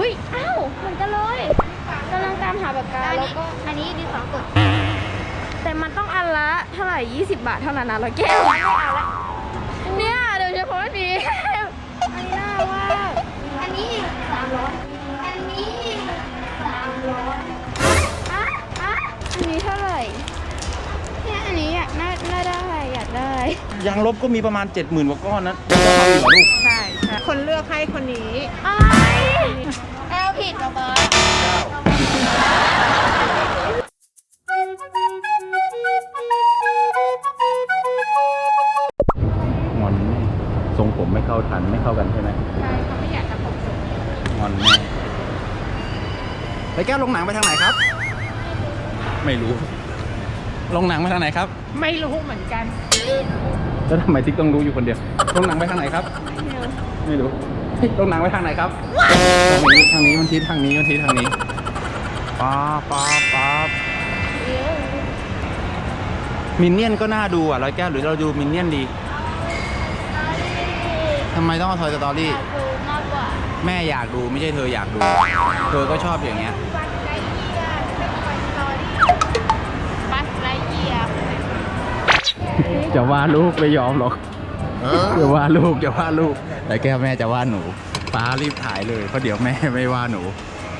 อุ้ยอ้าวเหมือนกันเลยกำลังตามหาปากกาอันแล้วนี้ก็อันนี้ดีสองกดแต่มันต้องอันละเท่าไหร่ 20 บาทเท่านั้นนะร้อยแก้วไม่เอาละเนี่ยโดยเฉพาะอันนี้อันนี้น่าว่าอันนี้อีกสามร้อยอันนี้อีกสามร้อยอะอะอันนี้เท่าไหร่เนี่ยอันนี้อยากน่าน่าได้อยากได้ยางลบก็มีประมาณ 70,000กว่าก้อนนะเอาเหรอลูกใช่ใช่ คนเลือกให้คนนี้อะไรแอลผิดเหรอเบอร์งอนแม่ทรงผมไม่เข้าทันไม่เข้ากันใช่ไหมใช่เขาไม่อยากจะผมสูงงอนแม่ไปแก้วลงหนังไปทางไหนครับ ไม่รู้ ลงหนังไปทางไหนครับ ไม่รู้เหมือนกัน แล้วทำไมติ๊กต้องรู้อยู่คนเดียวลงหนังไปทางไหนครับ ไม่รู้เฮ้ยลงหนังไปทางไหนครับทางนี้ทางนี้มันทิศทางนี้มันทิศทางนี้ป๊าบป๊าบป๊าบมินเนี่ยนก็น่าดูอะร้อยแก้วหรือเราดูมินเนี่ยนดีทำไมต้องเอาทอยสตอรี่อยากดูมากกว่าแม่อยากดูไม่ใช่เธออยากดู เธอก็ชอบอย่างเงี้ย จะว่าลูกไม่ยอมหรอกจะว่าลูกจะว่าลูก แต่แก้วแม่จะว่าหนูป้ารีบถ่ายเลยเพราะเดี๋ยวแม่ไม่ว่าหนู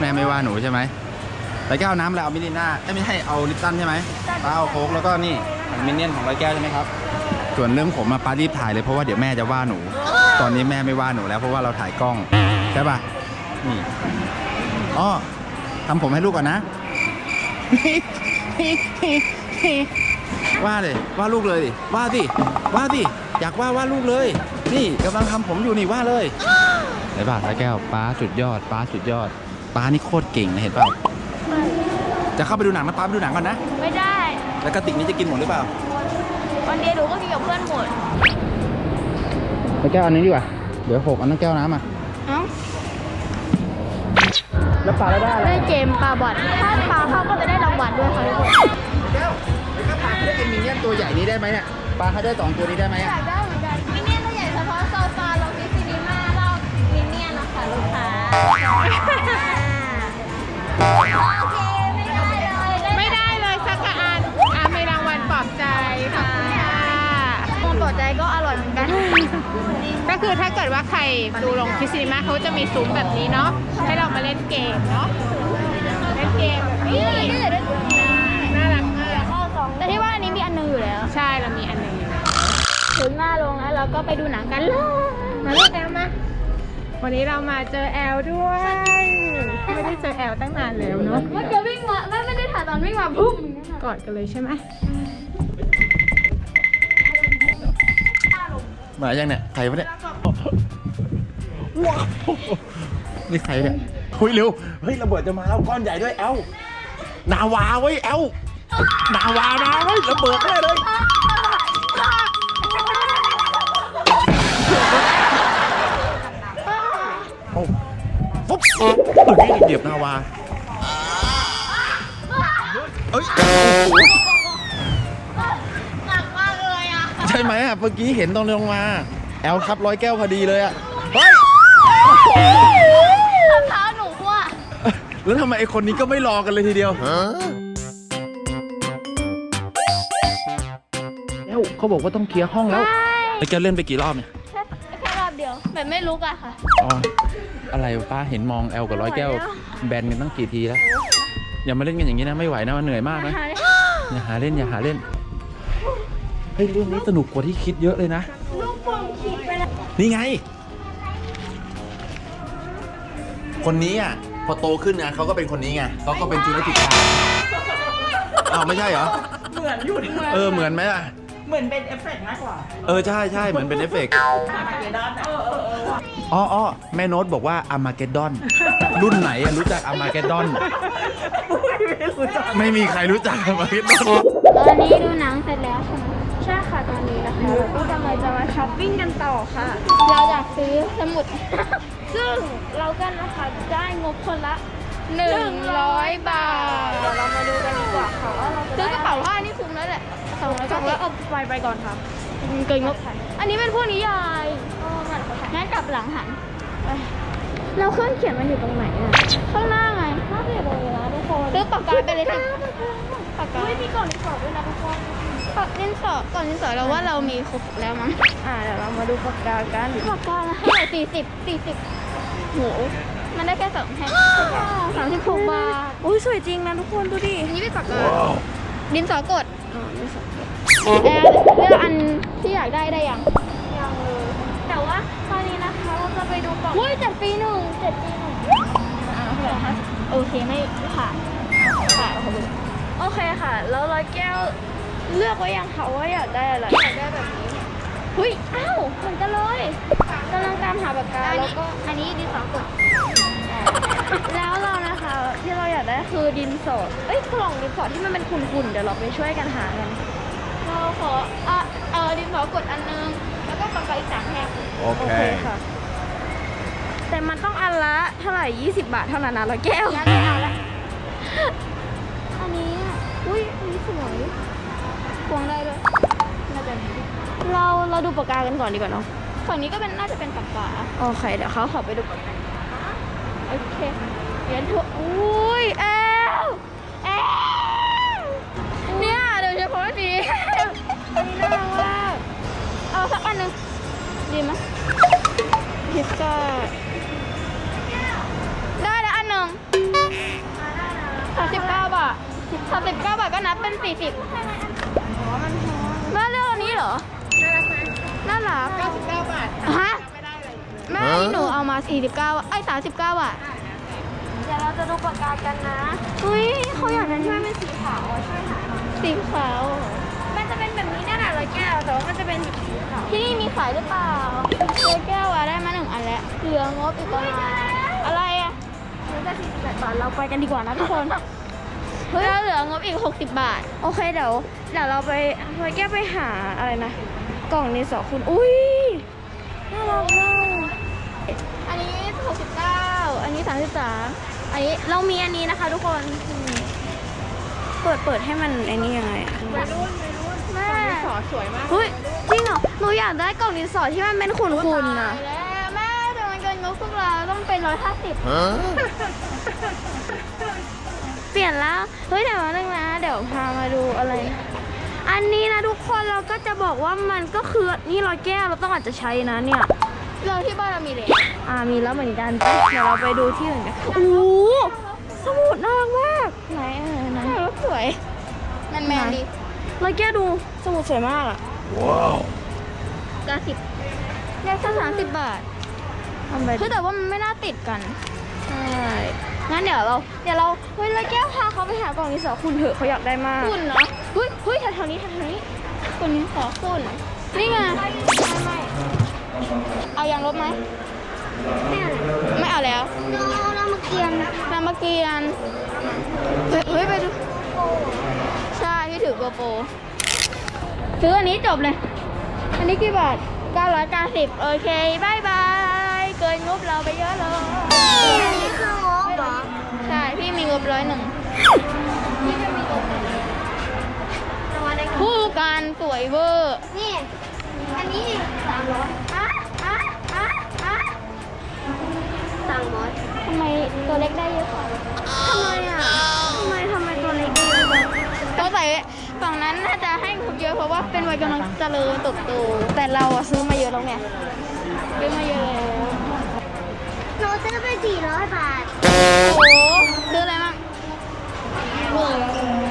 แม่ไม่ว่าหนูใช่ไหมแต่แก้วเอาน้ำแล้วเอามินิน่าเอ้ยไม่ใช่เอาลิปตันใช่ไหมป้าเอาโค้กแล้วก็นี่มินเนี่ยนของร้อยแก้วใช่ไหมครับส่วนเรื่องผมมาป้ารีบถ่ายเลยเพราะว่าเดี๋ยวแม่จะว่าหนู ตอนนี้แม่ไม่ว่าหนูแล้วเพราะว่าเราถ่ายกล้องใช่ป่ะนี่อ๋อทำผมให้ลูกก่อนนะ ว่าเลยว่าลูกเลยดิว่าสิว่าสิอยากว่าว่าลูกเลย นี่กำลังทำผมอยู่นี่ว่าเลยเห็นป่ะร้อยแก้วป้าสุดยอดป้าสุดยอดป้านี่โคตรเก่งนะเห็นเปล่าจะเข้าไปดูหนังนะป้าไปดูหนังก่อนนะ ไม่ได้ แล้วกระติกนี้จะกินหมดหรือเปล่า วันเดียวหนูก็กินกับเพื่อนหมดร้อยแก้วอันนี้ดีกว่าเดี๋ยวหกอันนั้นแก้วน้ำอะเอ้าแล้วปลาแล้วได้อะไรได้เกมปลาบอดถ้าปลาเข้าก็จะได้รางวัลด้วยค่ะทุกคน เนี่ยนตัวใหญ่นี้ได้ไหมเนี่ยปลาเขาได้สองตัวนี้ได้ไหมออะยากได้เหมือนกันมินเนี่ยนตัวใหญ่เฉพาะโซฟาลงที่ซีนีมาเรามินเนี่ยนนะคะลูกค้าโอเคไม่ได้เลยไม่ได้เลยสักอันอะมีรางวัลปลอบใจขอบคุณค่ะคงปลอดใจก็อร่อยเหมือนกันก็คือถ้าเกิดว่าใครดูลงที่ซีนีมาเขาจะมีซุ้มแบบนี้เนาะให้เรามาเล่นเกมเนาะเล่นเกมแบบนี้ ถึงหน้าโรงแล้วเราก็ไปดูหนังกันเลยมาลูกแอลมาวันนี้เรามาเจอแอลด้วย ไม่ได้เจอแอลตั้งนานแล้วเนาะเมื่อกี้วิ่งมาไม่ไม่ได้ถ่ายตอนวิ่งมาปุ๊บกอดกันเลยใช่ไหมมายังเนี่ยใครวะเนี่ยว้าวนี่ใครเนี่ยเฮ้ยเร็วเฮ้ยระเบิดจะมาแล้วก้อนใหญ่ด้วยแอลนาวาเว้ยแอลนาวานะเว้ยระเบิดแน่เลย ปุ๊บเมื่อกี้เหยียบนาวาเอ้ยหนักมากเลยอะใช่ไหมอะเมื่อกี้เห็นตอนลงมาแอลครับร้อยแก้วพอดีเลยอะเฮ้ยรองเท้าหนูว่ะแล้วทำไมไอคนนี้ก็ไม่รอกันเลยทีเดียวแล้วเขาบอกว่าต้องเคลียร์ห้องแล้วไอ้แกวเล่นไปกี่รอบเนี่ย แบบไม่ลุกอะค่ะ อ๋ออะไรวะป้าเห็นมองแอลกับร้อยแก้ว แบนกันตั้งกี่ทีแล้ว อย่ามาเล่นกันอย่างนี้นะไม่ไหวนะมันเหนื่อยมากนะอย่าหาเล่นอย่าหาเล่นเฮ้ยเรื่องนี้สนุกกว่าที่คิดเยอะเลยนะนี่ไง คนนี้อะพอโตขึ้นนะเขาก็เป็นคนนี้ไงเขาก็เป็นจุลจิตราอ้าวไม่ใช่เหรอเหมือนอยู่เหมือนเออเหมือนไหมล่ะ เหมือนเป็นเอฟเฟกต์มากกว่าเออ ใช่ใช่เหมือนเป็นเอฟเฟกต์อามาเกดอนอะเออเออเอออ๋ออ๋อแม่โน้ตบอกว่าอามาเกดดอน รุ่นไหนอะรู้จักอามาเกดดอน ไม่รู้จักไม่มีใครรู้จักอามาเกดดอน ตอนนี้ดูหนังเสร็จแล้วใช่ไหมใช่ค่ะตอนนี้นะคะเราก็กำลังจะมาช้อปปิ้งกันต่อค่ะ เราอยากซื้อสมุด ซึ่งเรากันนะคะได้งบคนละ 100 บาทเดี๋ยวเรามาดูกันดีกว่าค่ะว่าเราซื้อกระเป๋าผ้านี่คุ้มแล้วแหละสองร้อยสองร้อยเอาไปไปก่อนค่ะเกินงบอันนี้เป็นพวกนิยายงั้นกลับหลังหันไปเราเครื่องเขียนมันอยู่ตรงไหนอะข้างหน้าไงน่าจะอยู่ตรงนี้นะทุกคนซื้อปากกาไปเลยสิปากกาไม่มีกล่องดินสอด้วยนะทุกคนปากดินสอกล่องดินสอเราว่าเรามีครบแล้วมั้งอ่าเดี๋ยวเรามาดูปากกากันปากกาละเท่าไหร่สี่สิบสี่สิบโห มันได้แค่สองแผ่นสามสิบหกบาทอุ้ยสวยจริงนะทุกคนดูดิอันนี้เป็นปากกาดินสอกดอ๋อดินสอกดแอร์เลือกอันที่อยากได้ได้ยังยังเลยแต่ว่าตอนนี้นะคะเราจะไปดูกล่องอุ้ยเจ็ดปีหนึ่งเจ็ดปีหนึ่งอ่าเท่าไหร่คะโอเคไม่ผ่านผ่านโอเคค่ะ แล้วร้อยแก้วเลือกไว้ยังคะว่าอยากได้อะไรอยากได้แบบนี้ หุ้ยอ้าวเหมือนกันเลยกำลังตามหาปากกาแล้วก็อันนี้ดินสอกดแล้วเรานะคะที่เราอยากได้คือดินสอเอ้ยกล่องดินสอที่มันเป็นขุ่นๆเดี๋ยวเราไปช่วยกันหากันเราขออะเออดินสอกดอันนึงแล้วก็ปากกาอีกสามแท่งโอเคค่ะ แต่มันต้องอันละเท่าไหร่ 20 บาทเท่านั้นนะร้อยแก้วงั้นไม่เอาละอันนี้อะอุ้ยอันนี้สวยควงได้ด้วยน่าจะ เราเราดูปากกากันก่อนดีกว่าเนาะฝั่งนี้ก็เป็นน่าจะเป็นปากกาโอเคเดี๋ยวเขาขอไปดูปากกาโอเคเรียนถูกอุ้ยแอลแอลเนี่ยโดยเฉพาะอันนี้อันนี้น่ารักมากเอาสักอันหนึ่งดีไหมพิซซ่าได้แล้วอันหนึ่งสามสิบเก้าบาทสามสิบเก้าบาทก็นับเป็นสี่สิบแม่เลือกอันนี้เหรอ น่ารัก99 บาทฮะแม่หนูเอามา 49ไอ้ย39บาทเดี๋ยวเราจะดูปากกากันนะอุ้ยเขาอยากได้ที่มันเป็นสีขาวอะช่วยหาหน่อยสีขาวมันจะเป็นแบบนี้แน่นอนร้อยแก้วแต่ว่ามันจะเป็นสีขาวที่นี่มีขายหรือเปล่าร้อยแก้วอะได้มาหนึ่งอันแล้วเหลืองบอีกประมาณอะไรอะเหลือแต่48บาทเราไปกันดีกว่านะทุกคน เฮ้ยเหลืองบอีก 60 บาท โอเคเดี๋ยวเดี๋ยวเราไปร้อยแก้วไปหาอะไรนะ กล่องนี้สองคุณ อุ้ยน่ารักมากอันนี้ 69 อันนี้ 33 อันนี้เรามีอันนี้นะคะทุกคนอืมเปิดเปิดให้มันไอ้นี่ยังไงอะวัยรุ่นวัยรุ่นแม่สอสวยมากเฮ้ยจริงเหรอหนูอยากได้กล่องดินสอที่มันเป็นขุ่นๆน่ะตายแล้วแม่แต่มันเกินงบพวกเราต้องเป็นร้อยห้าสิบ เปลี่ยนแล้ว เฮ้ยเดี๋ยวมาเรื่องนะ เดี๋ยวพามาดูอะไร อันนี้นะทุกคนเราก็จะบอกว่ามันก็คือนี่ร้อยแก้วเราต้องอาจจะใช้นะเนี่ย เราที่บ้านเรามีเลยอ่ามีแล้วเหมือนกันเดี๋ยวเราไปดูที่อื่นกันโอ้โหสมุดน่ารักมากไหนเออไหนสวยแมนแมนดีร้อยแก้วดูสมุดสวยมากอะว้าวเก้าสิบเนี่ยแค่สามสิบบาทคือแต่ว่ามันไม่น่าติดกันใช่ งั้นเดี๋ยวเราเดี๋ยวเราเฮ้ยแล้วแก้วพาเขาไปหากล่องดินสอคุณเถอะเขาอยากได้มากคุณเนาะเฮ้ยเฮ้ยแถวๆนี้แถวๆนี้คุณดินสอคุณนี่ไงไม่ไม่เอายางลบไหมไม่เอาแล้วเราเรามาเกียนนำมาเกียนเฮ้ยเฮ้ยไปดูใช่ที่ถือโกโปรซื้ออันนี้จบเลย อันนี้กี่บาท990โอเคบายบาย เกินงบเราไปเยอะเลยอันนี้คืองบ เหรอ ใช่ พี่มีงบร้อยหนึ่งคู่กันสวยเวอร์นี่ อันนี้สามร้อยอะอะอะอะสามร้อยทำไมตัวเล็กได้เยอะกว่าทำไมอะทำไมทำไมตัวเล็กได้เยอะจังตัวใส่ฝั่งนั้นน่าจะให้งบเยอะเพราะว่าเป็นวัยกำลังเจริญเติบโตแต่เราอะซื้อมาเยอะแล้วไงซื้อมาเยอะแล้วหนู ซื้อไปสี่ร้อยบาท โอ้โหซื้ออะไรบ้าง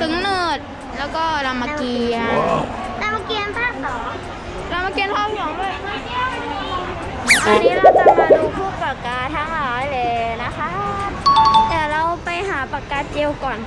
ถึงเนิร์ดแล้วก็รามเกียรติ์แต่เมื่อกี้ภาคสองรามเกียรติ์ภาคสองด้วยอันนี้เราจะมาดูพวกปากกาทั้งหลายเลยนะคะ แต่เราไปหาปากกาเจลก่อน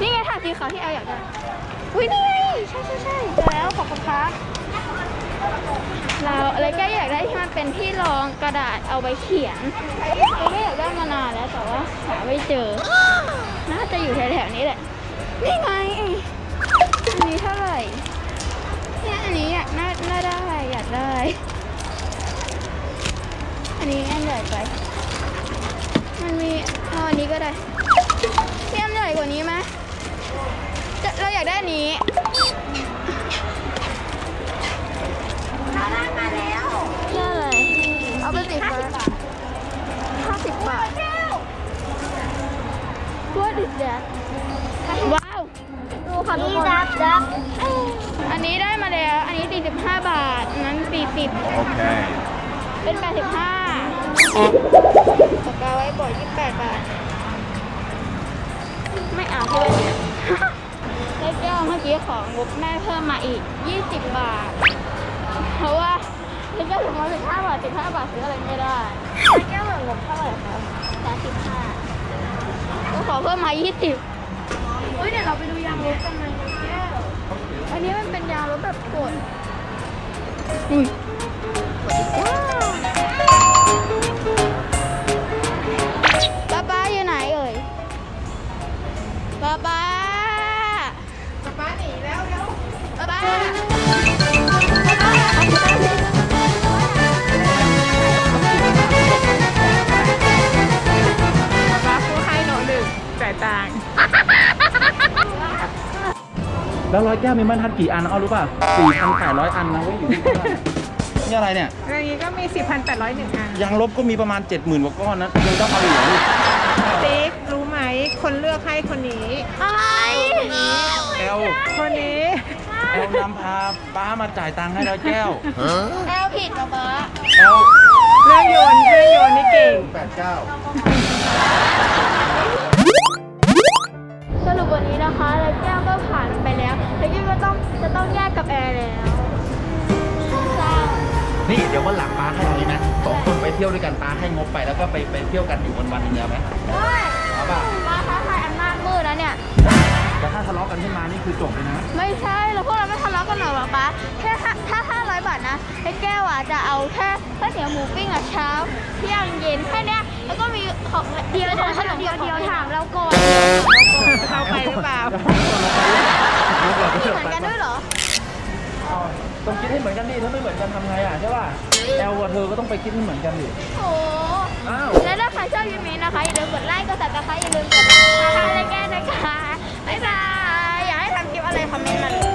นี่ไงถังสีขาวที่แอลอยากได้ อุ้ยนี่ไงใช่ใช่ใช่แล้วขอบคุณครับเราอะไรก็อยากได้ที่มันเป็นที่รองกระดาษเอาไว้เขียนเราก็อยากได้มานานแล้วแต่ว่าหาไม่เจอ น่าจะอยู่แถวๆนี้แหละ นี่ไงอันนี้เท่าไหร่เนี่ยอันนี้อยากน่าน่าได้อยากได้ อันนี้อันใหญ่ไป มันมีเอาอันนี้ก็ได้ากได้อันนี้ ได้วเลย เอาไป็นสีฟ้ห้าสิบบาท What is that ว้าว ดูค่ะทุกคนอันนี้ได้มาแล้ว อันนี้ 45 บาทอันั้น 40 Okay. เป็น 85ปากกาไว้บ่อร์ด28 บาท ไม่เอาเพื่อน แก้วเมื่อกี้ของงบแม่เพิ่มมาอีก 20 บาท เพราะว่าได้แก้วถึงมา15บาท15บาทซื้ออะไรไม่ได้ได้แก้วเหมือนงบเท่าไหร่คะ35ก็ขอเพิ่มมา 20เฮ้ยเดี๋ยวเราไปดูยางลบกันไหมนะแก้วอันนี้มันเป็นยางลบแบบกดอุ้ยว้าวป้าป้าอยู่ไหนเอ่ยป้าป้าป้า แล้วร้อยแก้วมีบรรทัดกี่อันเอารู้ป่ะสี่พันแปดร้อยอันนะเว้ยอยู่ที่บ้านนี่อะไรเนี่ย อย่างนี้ก็มี 4,801อันยางลบก็มีประมาณ 70,000กว่าก้อนนะยังต้องเอาอีกเหรอลูกติ๊กรู้ไหมคนเลือกให้คนนี้อะไรแอลคนนี้แอลนำพาป้ามาจ่ายตังค์ให้ร้อยแก้วแอลผิดป้าป้าแอลเรื่องโยนเรื่องโยนนี่เก่งแปดเก้าส รุปวันนี้นะคะแล้วแก้วก็ผ่านไปแล้วแล้วแก้วก็ต้องจะต้องแยกกับแอร์แล้วเศร้านี่เดี๋ยววันหลังป้าให้ตรงนี้นะสองคนไปเที่ยวด้วยกันป้าให้งบไปแล้วก็ไปไปเที่ยวกันอยู่วันวันๆหนึงเดียวไหมด้วยเอาป่ะมาท้าทายอันมากมืดนะเนี่ย แต่ถ้าทะเลาะกันขึ้นมานี่คือจบเลยนะไม่ใช่เราพวกเราไม่ทะเลาะกันหรอกหรอปะแค่ห้าถ้าห้าร้อยบาทนะไอ้แก้วอะจะเอาแค่ข้าวเหนียวหมูปิ้งอะเช้าเที่ยงเย็นแค่เนี้ย แล้วก็มีของเดียวของขนมเดียวเดียวถามเราก่อนเข้าไปหรือเปล่าเหมือนกันด้วยเหรอต้องคิดให้เหมือนกันดิถ้าไม่เหมือนกันทำไงอะใช่ป่ะแอลกับเธอก็ต้องไปคิดให้เหมือนกันดิโอ้อ้าวและถ้าใครชอบยูมินะคะอย่าลืมกดไลค์กดซับสไครต์อย่าลืมกดติดตามและแก้นะคะบ๊ายบายอยากให้ทำคลิปอะไรคอมเมนต์มาเลย